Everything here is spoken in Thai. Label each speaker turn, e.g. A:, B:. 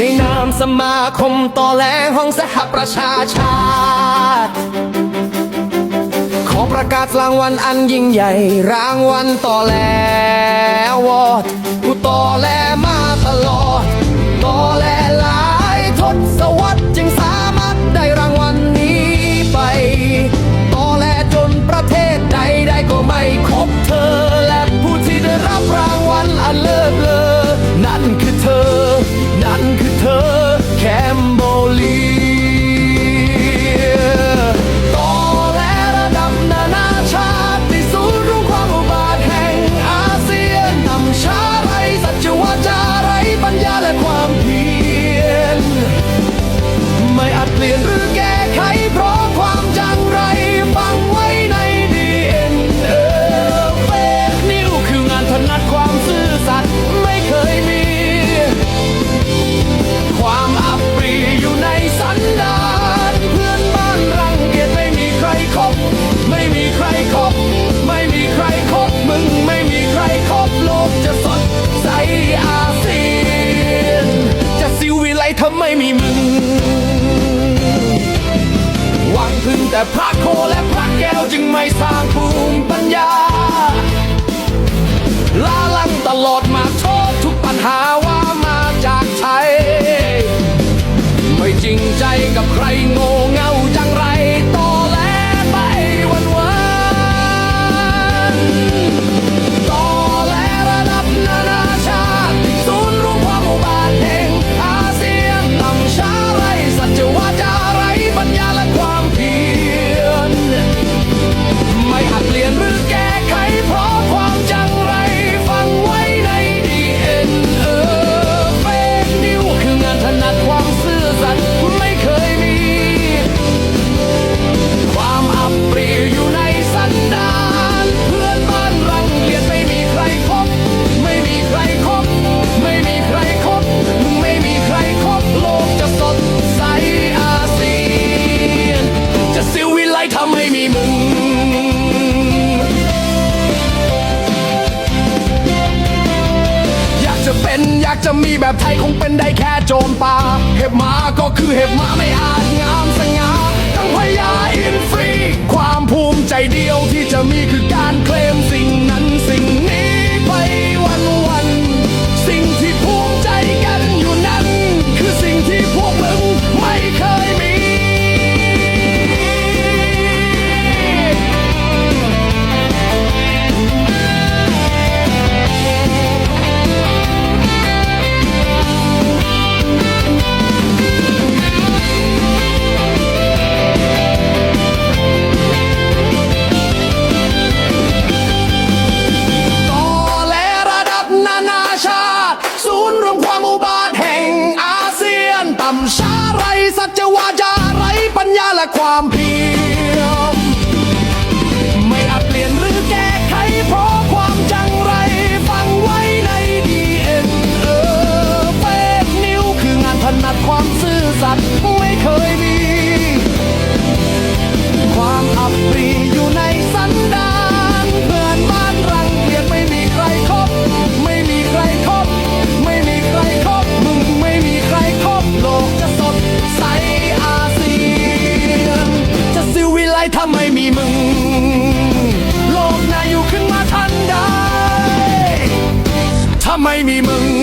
A: ในนามสมาคมต่อแรงของสหประชาชาติ ขอประกาศรางวัลอันยิ่งใหญ่ รางวัลต่อแล้ววอดผู้ต่อแล้ว ทำไมไมีมีหวังพึ่งแต่พระโคและพระแก้วจึงไม่สร้างผู้ จะมีแบบไทยคงเป็นได้แค่โจมป่าเห็บหมาก็คือเห็บหมาไม่อาจงามสง่าต้องพยาอินฟรี ความภูมิใจเดียวที่จะมีคือการเคลม ชาไรสัจวาจาไรปัญญาและความเพียรไม่อาจเปลี่ยนหรือแก้ไขเพราะความจังไรฟังไว้ในดีเอ็นเออเฟนิวคืองานถนัดความซื่อสัตย์ไม่เคยมี ความอับปรี 迷ม่